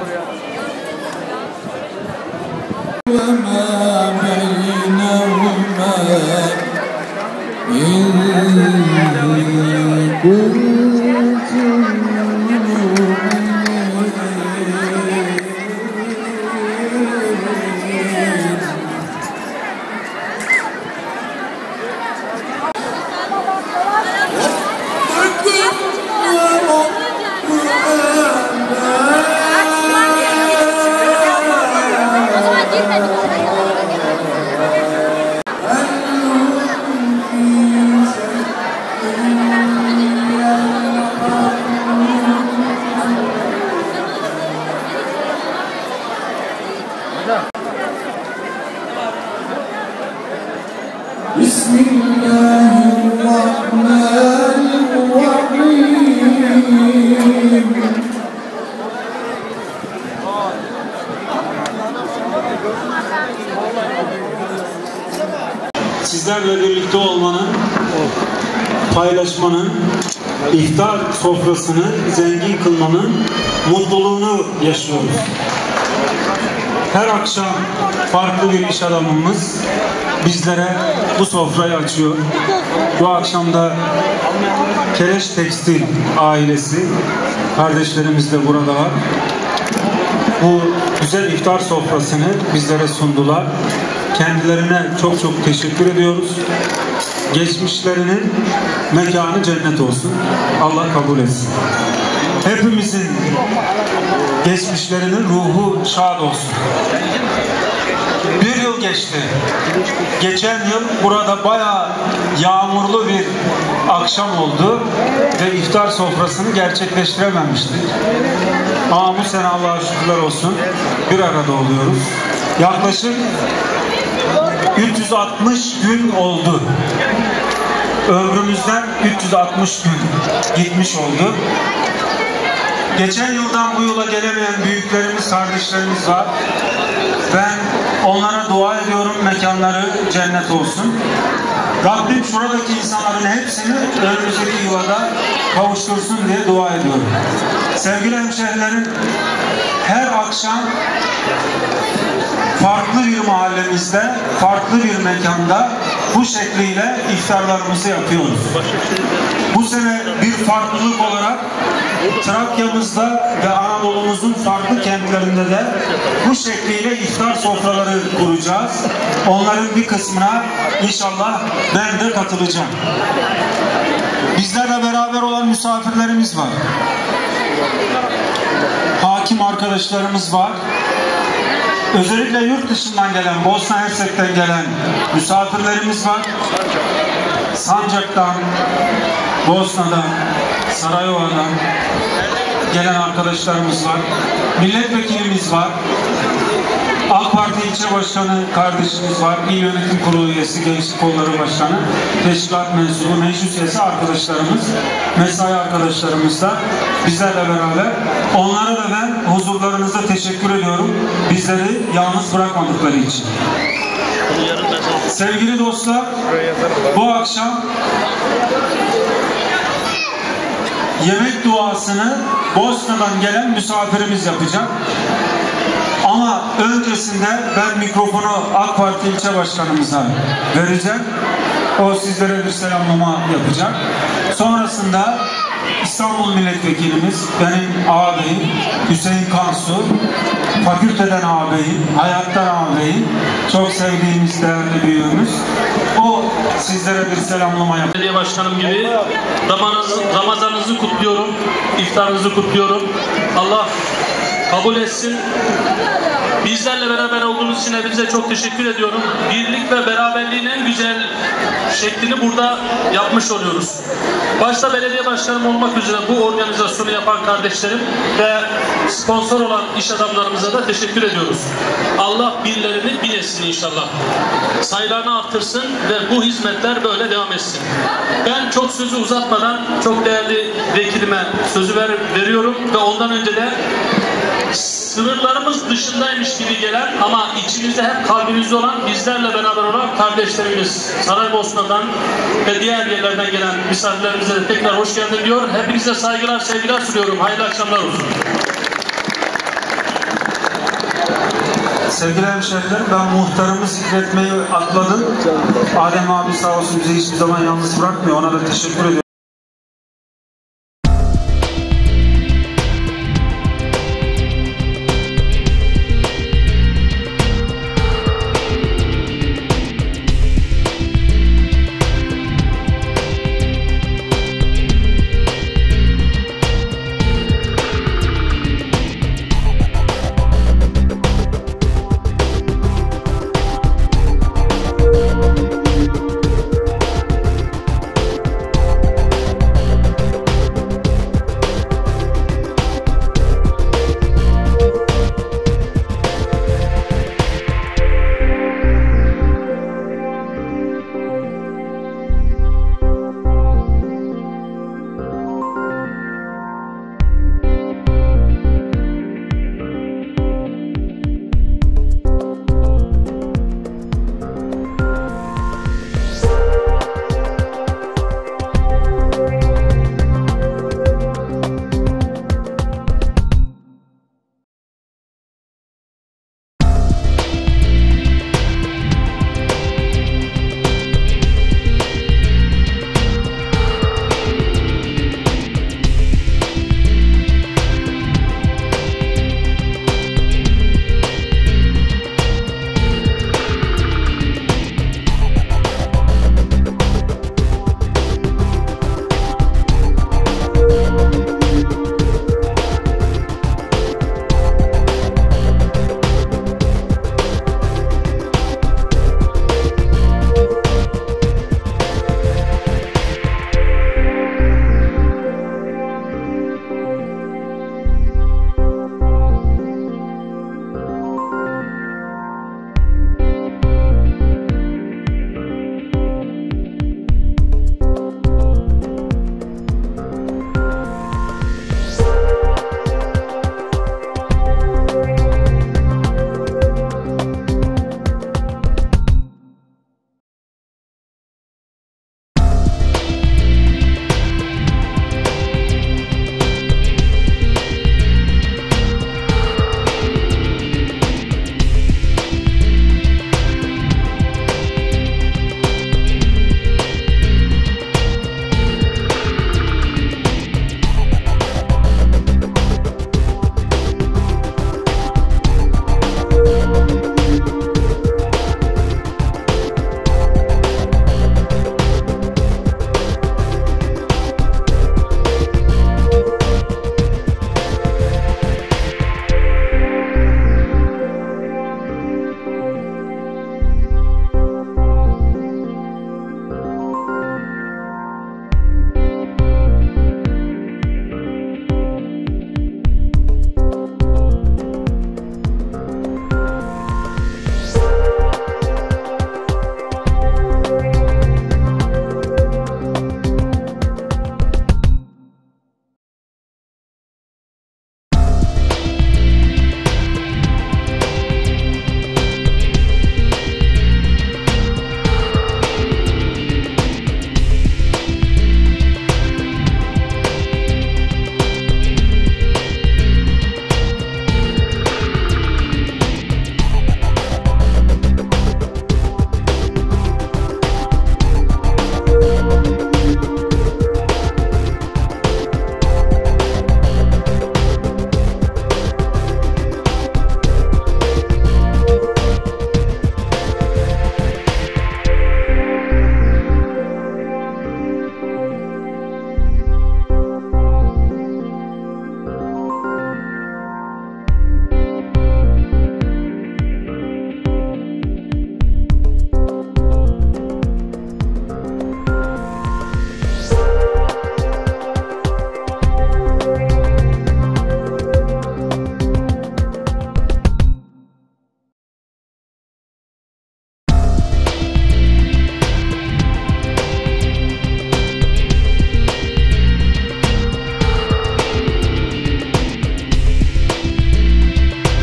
거예요. Sofrasını zengin kılmanın mutluluğunu yaşıyoruz. Her akşam farklı bir iş adamımız bizlere bu sofrayı açıyor. Bu akşam da Kereş Tekstil ailesi, kardeşlerimiz de burada var. Bu güzel iftar sofrasını bizlere sundular. Kendilerine çok çok teşekkür ediyoruz. Geçmişlerinin mekanı cennet olsun. Allah kabul etsin. Hepimizin geçmişlerinin ruhu şad olsun. Bir yıl geçti. Geçen yıl burada bayağı yağmurlu bir akşam oldu ve iftar sofrasını gerçekleştirememiştik. Ama bu sene Allah'a şükürler olsun bir arada oluyoruz. Yaklaşık 360 gün oldu. Ömrümüzden 360 gün gitmiş oldu. Geçen yıldan bu yıla gelemeyen büyüklerimiz, kardeşlerimiz var. Ben onlara dua ediyorum mekanları cennet olsun. Rabbim şuradaki insanların hepsini önümüzdeki yıla da kavuştursun diye dua ediyorum. Sevgili hemşehrilerim, her akşam farklı bir mahallemizde, farklı bir mekanda bu şekliyle iftarlarımızı yapıyoruz. Bu sene bir farklılık olarak Trakya'mızda ve Anadolu'muzun farklı kentlerinde de bu şekliyle iftar sofraları kuracağız. Onların bir kısmına inşallah ben de katılacağım. Bizlerle beraber olan misafirlerimiz var. Hakim arkadaşlarımız var. Özellikle yurt dışından gelen, Bosna Hersek'ten gelen misafirlerimiz var. Sancak'tan, Bosna'dan, Sarayova'dan gelen arkadaşlarımız var. Milletvekilimiz var. İlçe başkanı kardeşimiz var. İl yönetim kurulu üyesi, gençlik kolları başkanı, teşkilat mensubu, meclis üyesi arkadaşlarımız, mesai arkadaşlarımız da bizlerle beraber. Onlara da ben huzurlarınızda teşekkür ediyorum. Bizleri yalnız bırakmadıkları için. Sevgili dostlar, bu akşam yemek duasını Bosna'dan gelen misafirimiz yapacak. Ama öncesinde ben mikrofonu AK Parti ilçe başkanımıza vereceğim. O sizlere bir selamlama yapacak. Sonrasında İstanbul Milletvekilimiz, benim ağabeyim Hüseyin Kansu, fakülteden ağabeyim, hayattan ağabeyim, çok sevdiğimiz değerli büyüğümüz. O sizlere bir selamlama yapacak. Belediye başkanım gibi Ramazanınızı, kutluyorum, iftarınızı kutluyorum. Allah kabul etsin. Bizlerle beraber olduğunuz için hepinize çok teşekkür ediyorum. Birlik ve beraberliğin en güzel şeklini burada yapmış oluyoruz. Başta belediye başkanım olmak üzere bu organizasyonu yapan kardeşlerim ve sponsor olan iş adamlarımıza da teşekkür ediyoruz. Allah birlerini bin etsin inşallah. Sayılarını artırsın ve bu hizmetler böyle devam etsin. Ben çok sözü uzatmadan çok değerli vekilime sözü ver, veriyorum ve ondan önce de sınırlarımız dışındaymış gibi gelen ama içimizde hep kalbimizde olan bizlerle beraber olan kardeşlerimiz Saraybosna'dan ve diğer yerlerden gelen misafirlerimize de tekrar hoş geldin diyor. Hepinize saygılar, sevgiler sunuyorum. Hayırlı akşamlar olsun. Sevgili hemşehrilerim ben muhtarımı zikretmeyi atladım. Adem abi sağ olsun bizi hiçbir zaman yalnız bırakmıyor. Ona da teşekkür ediyorum.